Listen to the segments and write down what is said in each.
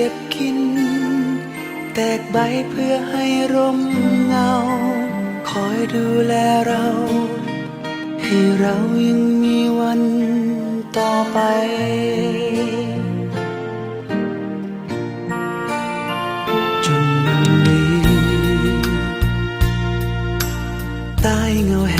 ก็บกิน แตกใบเพื่อให้ร่มเงา คอยดูแลเรา ให้เรายังมีวันต่อไปจนวันนี้ใต้เงาแห่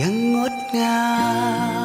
ยังงดงาม